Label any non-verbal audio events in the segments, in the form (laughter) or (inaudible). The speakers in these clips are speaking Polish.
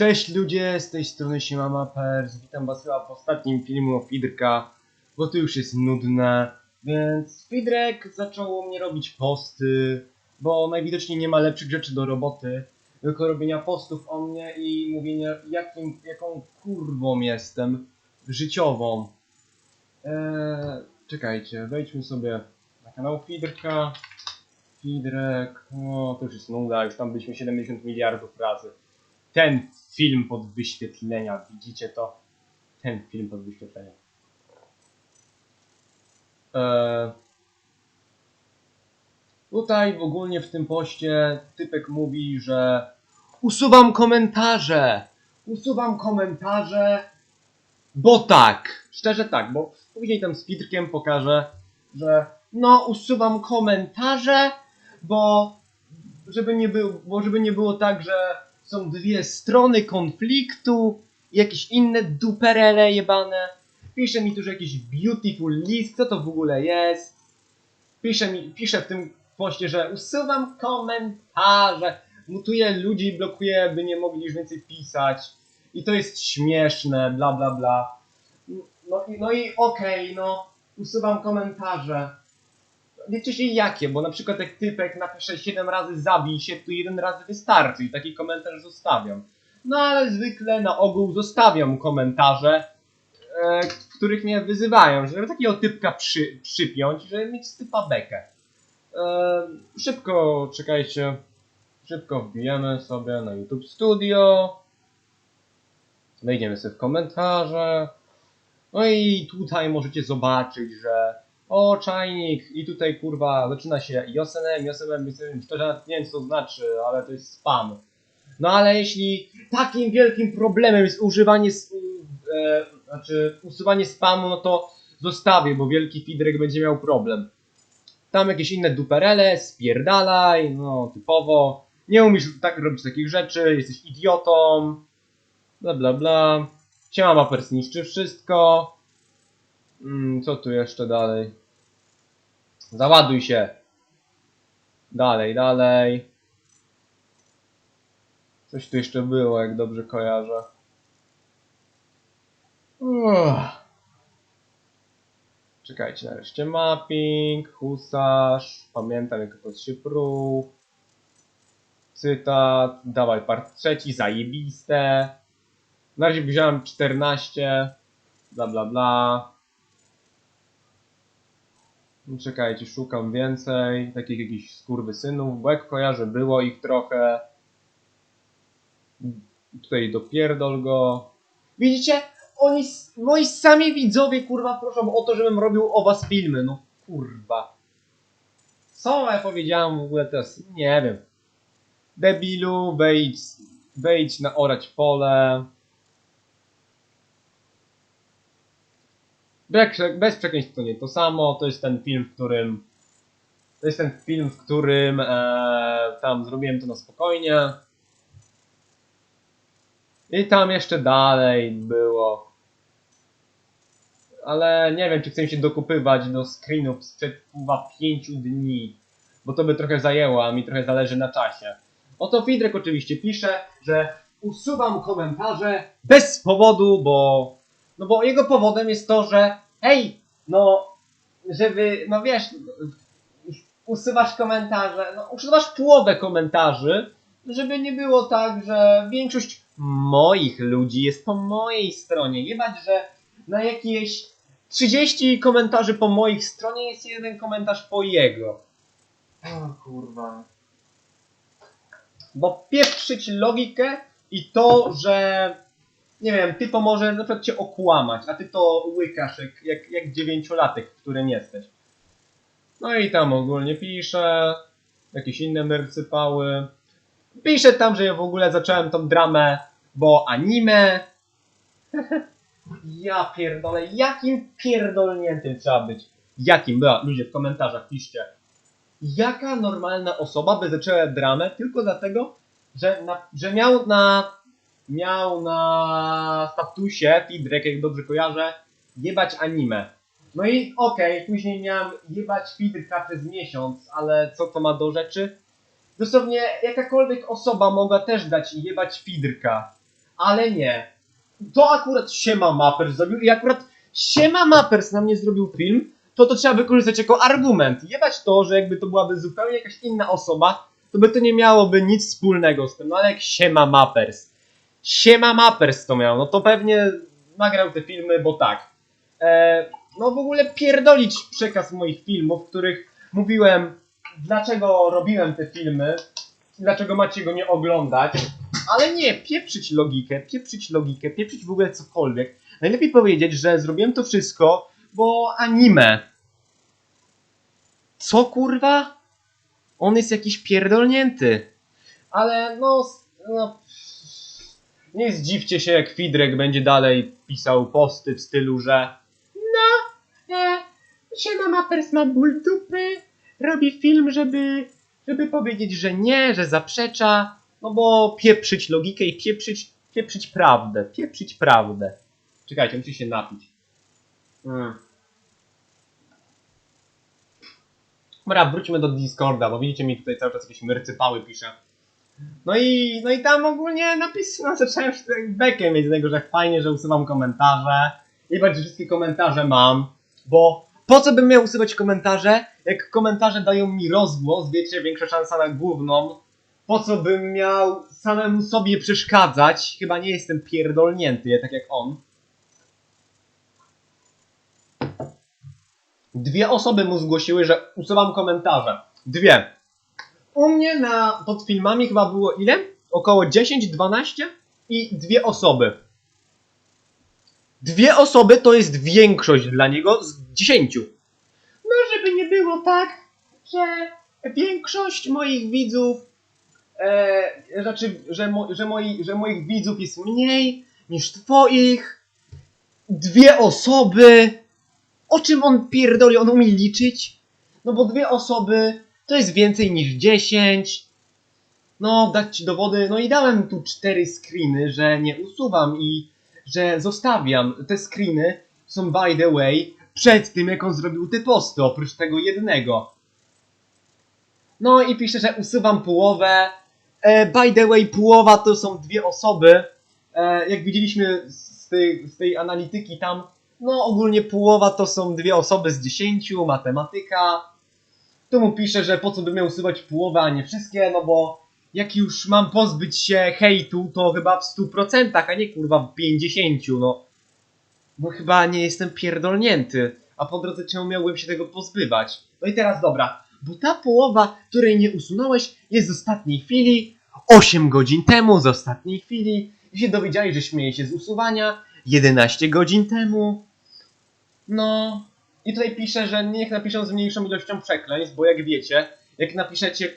Cześć ludzie, z tej strony Siemama Pers. Witam was chyba w ostatnim filmu o Fidrka, bo to już jest nudne. Więc Fidrek zaczął mnie robić posty, bo najwidoczniej nie ma lepszych rzeczy do roboty, tylko robienia postów o mnie i mówienia jakim, jaką kurwą jestem życiową. Eee, czekajcie, wejdźmy sobie na kanał Fidrka. Fidrek, no to już jest nuda, już tam byliśmy 70 miliardów razy ten film pod wyświetlenia. Widzicie to? Ten film pod wyświetlenia. Eee, tutaj w ogólnie w tym poście typek mówi, że usuwam komentarze. Usuwam komentarze, bo tak. Szczerze tak, bo później tam z Pitrkiem pokażę, że no usuwam komentarze, bo żeby nie było, bo żeby nie było tak, że są dwie strony konfliktu, jakieś inne duperele jebane. Pisze mi tu, że jakiś beautiful list, co to w ogóle jest. Pisze mi, pisze w tym poście, że usuwam komentarze, mutuję ludzi i blokuję, by nie mogli już więcej pisać. I to jest śmieszne, bla bla bla. No, no i okej, no, usuwam komentarze. Wiecie się jakie, bo na przykład jak typek napisze 7 razy zabij się, to jeden raz wystarczy i taki komentarz zostawiam. No ale zwykle na ogół zostawiam komentarze, e, w których mnie wyzywają, żeby takiego typka przy, przypiąć, żeby mieć z typa bekę. E, szybko, czekajcie, szybko wbijemy sobie na YouTube Studio. Wejdziemy sobie w komentarze. No i tutaj możecie zobaczyć, że o, czajnik i tutaj kurwa zaczyna się Josenem, Josenem, Josenem, szczerze nawet nie wiem co to znaczy, ale to jest spam. No ale jeśli takim wielkim problemem jest używanie, e, znaczy usuwanie spamu, no to zostawię, bo wielki Fidrek będzie miał problem. Tam jakieś inne duperele, spierdalaj, no typowo. Nie umiesz tak robić takich rzeczy, jesteś idiotą, bla bla bla. Siema Mapers niszczy wszystko. Mm, co tu jeszcze dalej? Załaduj się. Dalej, dalej. Coś tu jeszcze było, jak dobrze kojarzę. Uff. Czekajcie, nareszcie mapping, husarz, pamiętam jak to się pruł. Cytat, dawaj part trzeci, zajebiste. Na razie wziąłem 14, bla bla bla. Czekajcie, szukam więcej takich jakichś skurwysynów, bo jak kojarzę, było ich trochę. Tutaj dopierdol go. Widzicie? Oni, moi sami widzowie, kurwa, proszą o to, żebym robił o was filmy, no kurwa. Co ja powiedziałem w ogóle teraz? Nie wiem. Debilu, wejdź, wejdź na orać pole. Bez, bez przekleństw to nie to samo, to jest ten film, w którym. To jest ten film, w którym e, tam zrobiłem to na spokojnie. I tam jeszcze dalej było. Ale nie wiem, czy chcę się dokupywać do screenów sprzed chyba 5 dni. Bo to by trochę zajęło, a mi trochę zależy na czasie. Oto Fidrek oczywiście pisze, że usuwam komentarze bez powodu, bo no bo jego powodem jest to, że hej, no, żeby, no wiesz, usuwasz komentarze, no usuwasz połowę komentarzy, żeby nie było tak, że większość moich ludzi jest po mojej stronie. Jebać, że na jakieś 30 komentarzy po moich stronie jest jeden komentarz po jego. O kurwa. Bo pieprzyć logikę i to, że nie wiem, ty to może na przykład cię okłamać, a ty to łykasz jak, jak, jak dziewięciolatek, którym jesteś. No i tam ogólnie pisze, jakieś inne mercypały. Pisze tam, że ja w ogóle zacząłem tą dramę, bo anime. (laughs) ja pierdolę, jakim pierdolniętym trzeba być? Jakim? Była, ludzie w komentarzach piszcie. Jaka normalna osoba by zaczęła dramę tylko dlatego, że, na, że miał na miał na statusie Fidrek, jak dobrze kojarzę, jebać anime. No i okej, później miałem jebać Fidrka przez miesiąc, ale co to ma do rzeczy? Dosłownie jakakolwiek osoba mogła też dać jebać Fidrka. Ale nie. To akurat Siema Mappers zrobił i akurat Siema Mappers na mnie zrobił film, to to trzeba wykorzystać jako argument. Jebać to, że jakby to byłaby zupełnie jakaś inna osoba, to by to nie miałoby nic wspólnego z tym. No ale jak Siema Mappers. Siema Mappers to miał, no to pewnie nagrał te filmy, bo tak. E, no w ogóle pierdolić przekaz moich filmów, w których mówiłem, dlaczego robiłem te filmy, dlaczego macie go nie oglądać, ale nie, pieprzyć logikę, pieprzyć logikę, pieprzyć w ogóle cokolwiek. Najlepiej powiedzieć, że zrobiłem to wszystko, bo anime. Co kurwa? On jest jakiś pierdolnięty. Ale no, no nie zdziwcie się, jak Fidrek będzie dalej pisał posty w stylu, że no, e, siema Mappers ma ból dupy, robi film, żeby, żeby powiedzieć, że nie, że zaprzecza, no bo pieprzyć logikę i pieprzyć, pieprzyć prawdę, pieprzyć prawdę. Czekajcie, muszę się napić. Mm. Dobra, wróćmy do Discorda, bo widzicie mi tutaj cały czas jakieś myrcypały pisze. No i, no i tam ogólnie napis, no zacząłem się bekę mieć z tego, że fajnie, że usuwam komentarze. I bardziej wszystkie komentarze mam, bo po co bym miał usuwać komentarze, jak komentarze dają mi rozgłos, wiecie, większa szansa na główną. Po co bym miał samemu sobie przeszkadzać? Chyba nie jestem pierdolnięty, tak jak on. Dwie osoby mu zgłosiły, że usuwam komentarze. Dwie. U mnie na, pod filmami chyba było ile? Około 10, 12 i dwie osoby. Dwie osoby to jest większość dla niego z 10. No, żeby nie było tak, że większość moich widzów, e, znaczy, że, mo, że, moi, że moich widzów jest mniej niż twoich. Dwie osoby. O czym on pierdoli? On umie liczyć? No bo dwie osoby to jest więcej niż 10. No, dać ci dowody. No i dałem tu cztery screeny, że nie usuwam i że zostawiam. Te screeny są by the way przed tym, jak on zrobił te posty, oprócz tego jednego. No i pisze, że usuwam połowę. E, by the way, połowa to są dwie osoby. E, jak widzieliśmy z tej, z tej analityki tam, no ogólnie połowa to są dwie osoby z dziesięciu, matematyka. Tu mu pisze, że po co by miał usuwać połowę, a nie wszystkie, no bo jak już mam pozbyć się hejtu, to chyba w 100%, a nie kurwa w 50%, no. No chyba nie jestem pierdolnięty, a po drodze czemu miałbym się tego pozbywać? No i teraz dobra, bo ta połowa, której nie usunąłeś, jest z ostatniej chwili, 8 godzin temu, z ostatniej chwili, i się dowiedziałeś, że śmieje się z usuwania, 11 godzin temu. No, i tutaj pisze, że niech napiszą z mniejszą ilością przekleństw, bo jak wiecie, jak napiszecie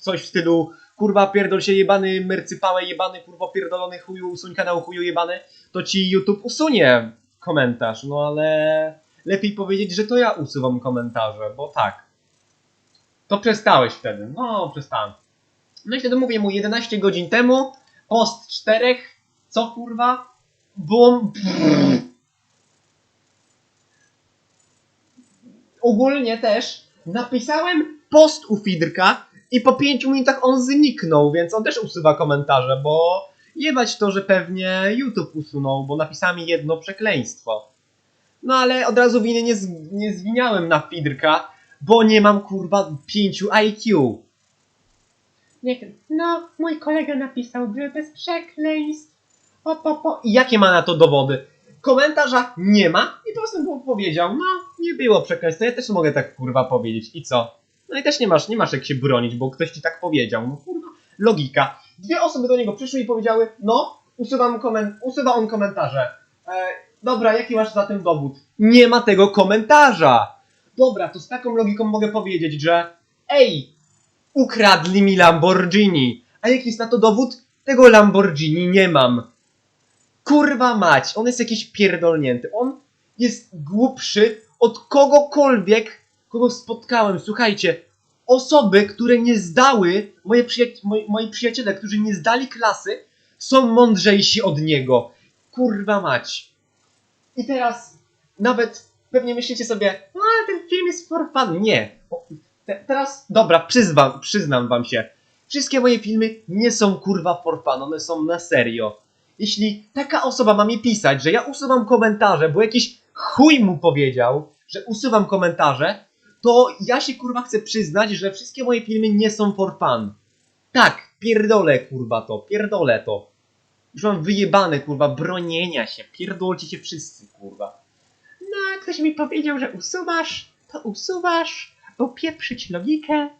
coś w stylu kurwa pierdol się jebany mercypałe jebany kurwa pierdolony chuju usuń kanał chuju jebany, to ci YouTube usunie komentarz, no ale lepiej powiedzieć, że to ja usuwam komentarze, bo tak. To przestałeś wtedy, no przestałem. No i wtedy mówię mu 11 godzin temu, post czterech, co kurwa? Bum. Ogólnie też napisałem post u Fidrka i po 5 minutach on zniknął, więc on też usuwa komentarze, bo jebać to, że pewnie YouTube usunął, bo napisałem jedno przekleństwo. No ale od razu winy nie, z, nie zwiniałem na Fidrka, bo nie mam kurwa 5 IQ. Niech, no, mój kolega napisał, że bez przekleństw. O, po, po. I jakie ma na to dowody? Komentarza nie ma i po prostu powiedział, no, nie było przekleństwa, ja też mogę tak kurwa powiedzieć. I co? No i też nie masz, nie masz jak się bronić, bo ktoś ci tak powiedział. No kurwa, logika. Dwie osoby do niego przyszły i powiedziały, no, usuwam koment usuwa on komentarze. E, dobra, jaki masz za tym dowód? Nie ma tego komentarza! Dobra, to z taką logiką mogę powiedzieć, że ej, ukradli mi Lamborghini. A jaki jest na to dowód? Tego Lamborghini nie mam. Kurwa mać, on jest jakiś pierdolnięty. On jest głupszy od kogokolwiek, kogo spotkałem. Słuchajcie, osoby, które nie zdały, moje moi, moi przyjaciele, którzy nie zdali klasy, są mądrzejsi od niego. Kurwa mać. I teraz nawet pewnie myślicie sobie, no ale ten film jest for fun. Nie. Te, teraz, dobra, przyznam, przyznam wam się. Wszystkie moje filmy nie są kurwa for fun, one są na serio. Jeśli taka osoba ma mi pisać, że ja usuwam komentarze, bo jakiś chuj mu powiedział, że usuwam komentarze, to ja się kurwa chcę przyznać, że wszystkie moje filmy nie są for fun. Tak, pierdolę kurwa to, pierdolę to. Już mam wyjebane kurwa bronienia się, pierdolcie się wszyscy kurwa. No, ktoś mi powiedział, że usuwasz, to usuwasz, bo pieprzyć logikę.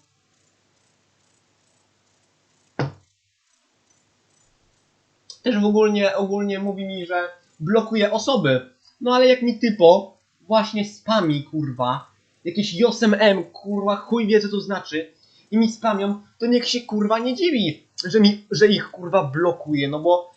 Też w ogólnie, ogólnie mówi mi, że blokuje osoby. No ale jak mi typo właśnie spami kurwa, jakieś Josem M kurwa, chuj wie co to znaczy i mi spamią, to niech się kurwa nie dziwi, że, mi, że ich kurwa blokuje, no bo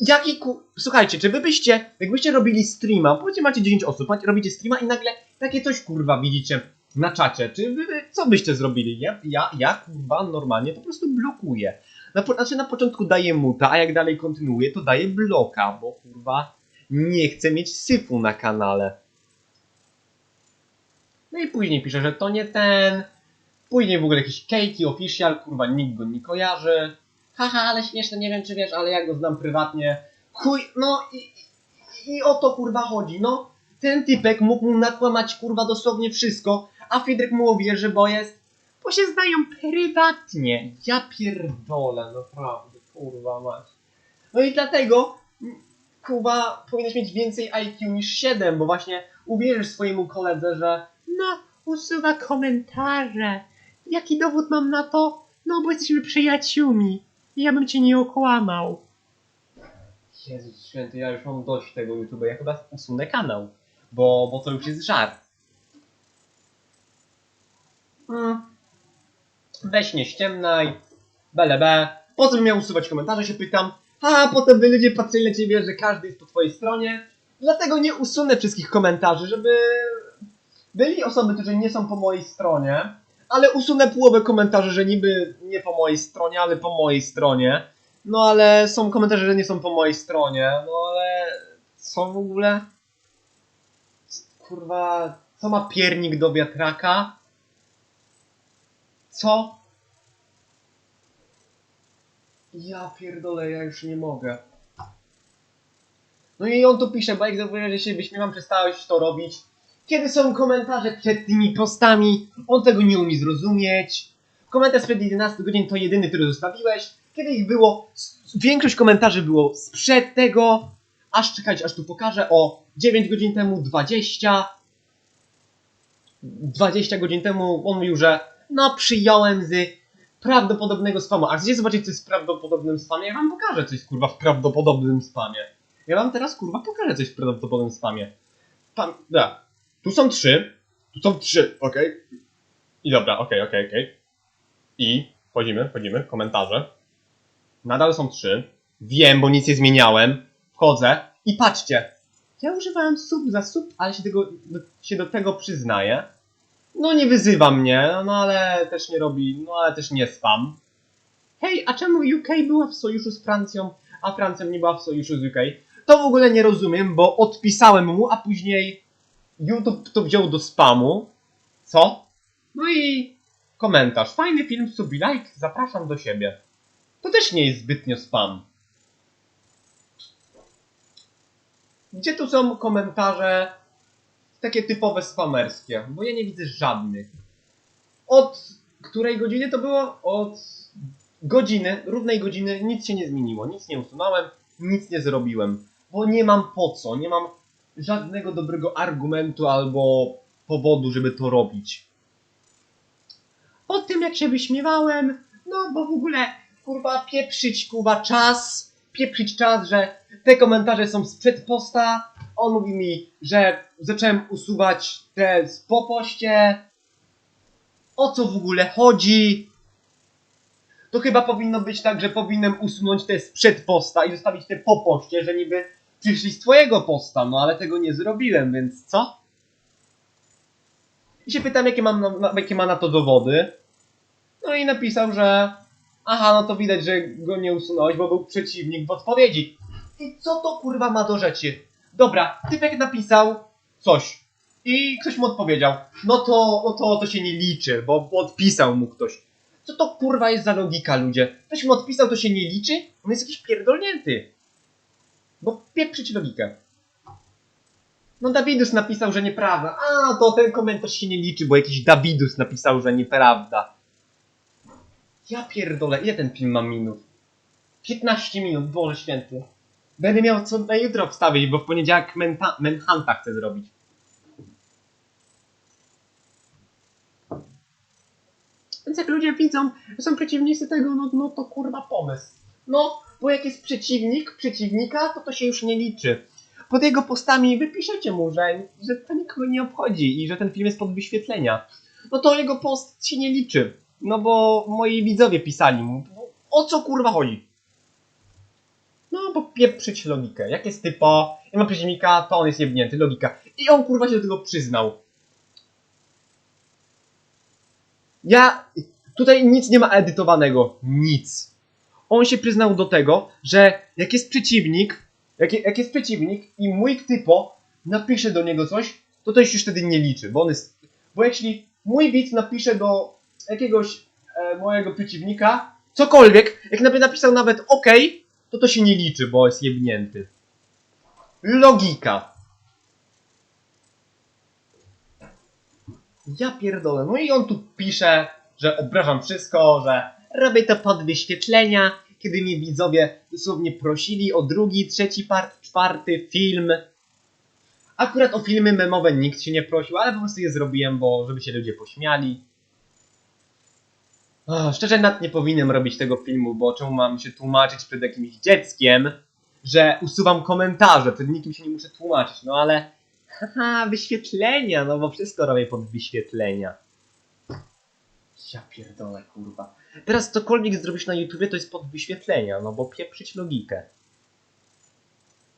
jaki ku... Słuchajcie, czy wy byście, jakbyście robili streama, powiedzcie macie 10 osób, macie, robicie streama i nagle takie coś kurwa widzicie na czacie, czy wy co byście zrobili, nie? Ja, ja kurwa normalnie po prostu blokuję. Na, po, znaczy na początku daję muta, a jak dalej kontynuuję, to daję bloka, bo kurwa nie chcę mieć syfu na kanale. No i później pisze, że to nie ten. Później w ogóle jakiś Katie Official, kurwa nikt go nie kojarzy. Haha, ale śmieszne, nie wiem czy wiesz, ale ja go znam prywatnie. Chuj, no i, i, o to kurwa chodzi, no. Ten typek mógł mu nakłamać kurwa dosłownie wszystko, a Friedrich mu uwierzy, bo jest bo się znają prywatnie. Ja pierdolę, naprawdę, kurwa mać. No i dlatego, kurwa, powinieneś mieć więcej IQ niż 7, bo właśnie uwierzysz swojemu koledze, że No, usuwa komentarze. Jaki dowód mam na to? No, bo jesteśmy przyjaciółmi. Ja bym cię nie okłamał. Jezus święty, ja już mam dość tego YouTube, ja chyba usunę kanał, bo, bo to już jest żart. Mm. Weź nie ściemnaj, bele be. Po co bym miał usuwać komentarze, się pytam. A potem by ludzie patrzyli na ciebie, że każdy jest po twojej stronie. Dlatego nie usunę wszystkich komentarzy, żeby byli osoby, które nie są po mojej stronie, ale usunę połowę komentarzy, że niby nie po mojej stronie, ale po mojej stronie. No ale są komentarze, że nie są po mojej stronie. No ale co w ogóle? Kurwa, co ma piernik do wiatraka? Co? Ja pierdolę, ja już nie mogę. No i on tu pisze, bo jak zauważyłem, że się wyśmiewam, przestałeś to robić. Kiedy są komentarze przed tymi postami, on tego nie umie zrozumieć. Komentarz sprzed 11 godzin to jedyny, który zostawiłeś. Kiedy ich było, większość komentarzy było sprzed tego, aż czekać, aż tu pokażę, o 9 godzin temu 20. 20 godzin temu on mówił, że no przyjąłem z prawdopodobnego spamu. A chcecie zobaczyć, co jest w prawdopodobnym spamie? Ja wam pokażę coś, kurwa, w prawdopodobnym spamie. Ja wam teraz, kurwa, pokażę coś w prawdopodobnym spamie. Tam, da. Tu są trzy. Tu są trzy, okej. I dobra, okej, okej, okej. I wchodzimy, wchodzimy, komentarze. Nadal są trzy. Wiem, bo nic nie zmieniałem. Wchodzę i patrzcie. Ja używałem sub za sub, ale się, tego, się do tego przyznaję. No nie wyzywa mnie, no ale też nie robi, no ale też nie spam. Hej, a czemu UK była w sojuszu z Francją, a Francja nie była w sojuszu z UK? To w ogóle nie rozumiem, bo odpisałem mu, a później YouTube to wziął do spamu. Co? No i komentarz. Fajny film, sub i like, zapraszam do siebie. To też nie jest zbytnio spam. Gdzie tu są komentarze takie typowe spamerskie? Bo ja nie widzę żadnych. Od której godziny to było? Od godziny, równej godziny, nic się nie zmieniło. Nic nie usunąłem, nic nie zrobiłem. Bo nie mam po co, nie mam żadnego dobrego argumentu albo powodu, żeby to robić. O tym, jak się wyśmiewałem, no bo w ogóle kurwa pieprzyć kurwa czas, pieprzyć czas, że te komentarze są sprzed posta. On mówi mi, że zacząłem usuwać te po poście. O co w ogóle chodzi? To chyba powinno być tak, że powinienem usunąć te sprzed posta i zostawić te po poście, że niby przyszli z twojego posta, no ale tego nie zrobiłem, więc co? I się pytam, jakie, mam na, jakie ma na to dowody. No i napisał, że aha, no to widać, że go nie usunąłeś, bo był przeciwnik w odpowiedzi. I co to kurwa ma do rzeczy? Dobra, typek napisał coś i ktoś mu odpowiedział. No to, no to, to się nie liczy, bo odpisał mu ktoś. Co to kurwa jest za logika, ludzie? Ktoś mu odpisał, to się nie liczy? On jest jakiś pierdolnięty. Bo pieprzyć logikę. No Dawidus napisał, że nieprawda. A, to ten komentarz się nie liczy, bo jakiś Dawidus napisał, że nieprawda. Ja pierdolę, ile ten film ma minut? 15 minut, Boże święty. Będę miał co na jutro wstawić, bo w poniedziałek Manhunta chcę zrobić. Więc jak ludzie widzą, że są przeciwnicy tego, no, no to kurwa pomysł. No, bo jak jest przeciwnik, przeciwnika, to to się już nie liczy. Pod jego postami wypiszecie mu, że, że to nikogo nie obchodzi i że ten film jest pod wyświetlenia. No to jego post się nie liczy. No bo moi widzowie pisali mu, o co kurwa chodzi? No, bo pieprzyć logikę. Jak jest typo, jak ma przeciwnika, to on jest jebnięty, logika. I on kurwa się do tego przyznał. Ja, tutaj nic nie ma edytowanego. Nic on się przyznał do tego, że jak jest przeciwnik, jak, jak jest przeciwnik i mój typo napisze do niego coś, to to się wtedy nie liczy, bo on jest, bo jeśli mój widz napisze do jakiegoś e, mojego przeciwnika cokolwiek, jak napi- napisał nawet OK, to to się nie liczy, bo jest jebnięty. Logika. Ja pierdolę. No i on tu pisze, że obrażam wszystko, że robię to pod wyświetlenia, kiedy mnie widzowie dosłownie prosili o drugi, trzeci part, czwarty film. Akurat o filmy memowe nikt się nie prosił, ale po prostu je zrobiłem, bo żeby się ludzie pośmiali. O, szczerze nad nie powinienem robić tego filmu, bo czemu mam się tłumaczyć przed jakimś dzieckiem, że usuwam komentarze, przed nikim się nie muszę tłumaczyć, no ale haha, wyświetlenia, no bo wszystko robię pod wyświetlenia. Ja pierdolę, kurwa. Teraz cokolwiek zrobisz na YouTubie, to jest pod wyświetlenia, no bo pieprzyć logikę.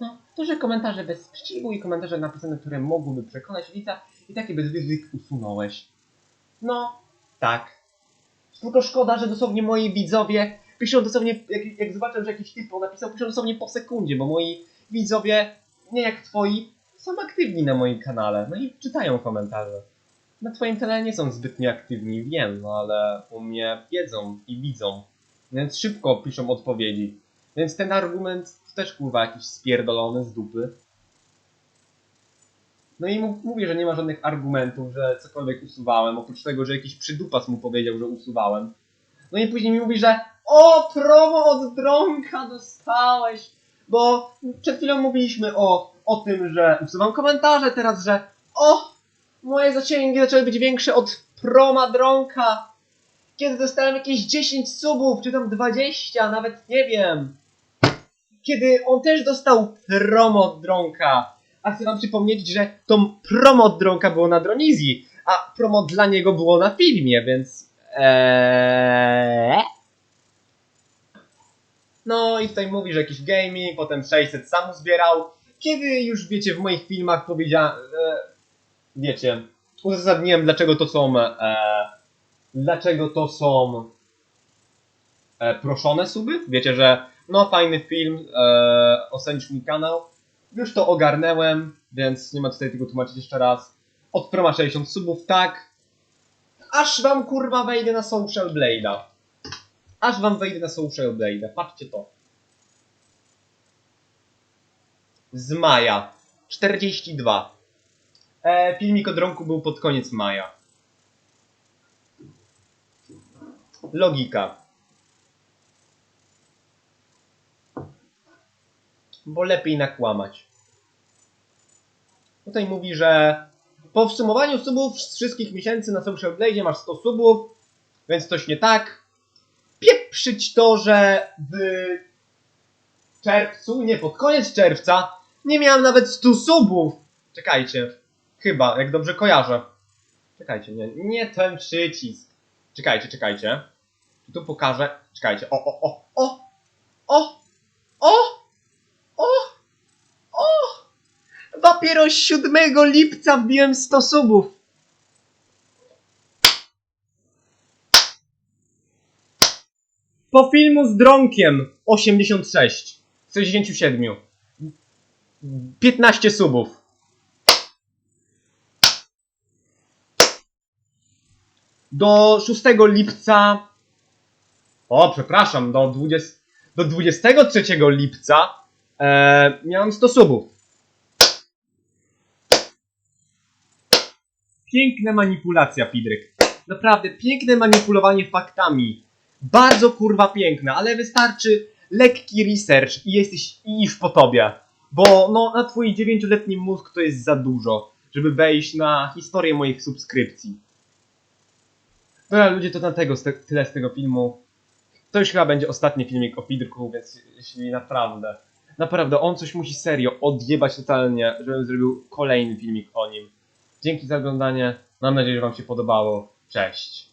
No, to, że komentarze bez sprzeciwu i komentarze napisane, które mogłyby przekonać widza i takie bez wyzyk usunąłeś. No, tak. Tylko szkoda, że dosłownie moi widzowie piszą dosłownie, jak, jak zobaczę, że jakiś typ napisał, piszą dosłownie po sekundzie, bo moi widzowie, nie jak twoi, są aktywni na moim kanale, no i czytają komentarze. Na twoim kanale nie są zbytnio aktywni, wiem, no ale u mnie wiedzą i widzą. Więc szybko piszą odpowiedzi. Więc ten argument też kurwa jakiś spierdolony z dupy. No i mu- mówię, że nie ma żadnych argumentów, że cokolwiek usuwałem, oprócz tego, że jakiś przydupas mu powiedział, że usuwałem. No i później mi mówi, że o, promo od Dronka dostałeś, bo przed chwilą mówiliśmy o, o tym, że usuwam komentarze, teraz, że o, moje zasięgi zaczęły być większe od proma Dronka, kiedy dostałem jakieś 10 subów, czy tam 20, nawet nie wiem. Kiedy on też dostał promo od Dronka. A chcę wam przypomnieć, że to promo od Dronka było na Dronizji, a promo dla niego było na filmie, więc... Eee... No i tutaj mówi, że jakiś gaming, potem 600 sam zbierał. Kiedy już wiecie, w moich filmach powiedziałem... E, wiecie, uzasadniłem dlaczego to są... E, dlaczego to są... E, proszone suby. Wiecie, że no fajny film, e, mój kanał. Już to ogarnęłem, więc nie ma tutaj tego tłumaczyć jeszcze raz. Od Proma 60 subów, tak. Aż wam kurwa wejdę na Social Blade'a. Aż wam wejdę na Social Blade'a. Patrzcie to. Z maja. 42. E, filmik o dronku był pod koniec maja. Logika. Bo lepiej nakłamać. Tutaj mówi, że po wsumowaniu subów z wszystkich miesięcy na Social Blade masz 100 subów, więc coś nie tak. Pieprzyć to, że w czerwcu, nie, pod koniec czerwca nie miałem nawet 100 subów. Czekajcie, chyba, jak dobrze kojarzę. Czekajcie, nie, nie ten przycisk. Czekajcie, czekajcie. Tu pokażę. Czekajcie, o, o, o, o, o, o, o, o. Dopiero 7 lipca wbiłem 100 subów. Po filmu z Dronkiem 86 z 67. 15 subów. Do 6 lipca. O, przepraszam, do 20, do 23 lipca Eee, miałem 100 subów. Piękna manipulacja, Pidryk. Naprawdę, piękne manipulowanie faktami. Bardzo kurwa piękne, ale wystarczy lekki research i jesteś i już po tobie. Bo no, na twój 9-letni mózg to jest za dużo, żeby wejść na historię moich subskrypcji. Dobra, ludzie, to na tego, tyle z tego filmu. To już chyba będzie ostatni filmik o Pidrku, więc jeśli naprawdę, naprawdę on coś musi serio odjebać totalnie, żebym zrobił kolejny filmik o nim. Dzięki za oglądanie. Mam nadzieję, że Wam się podobało. Cześć.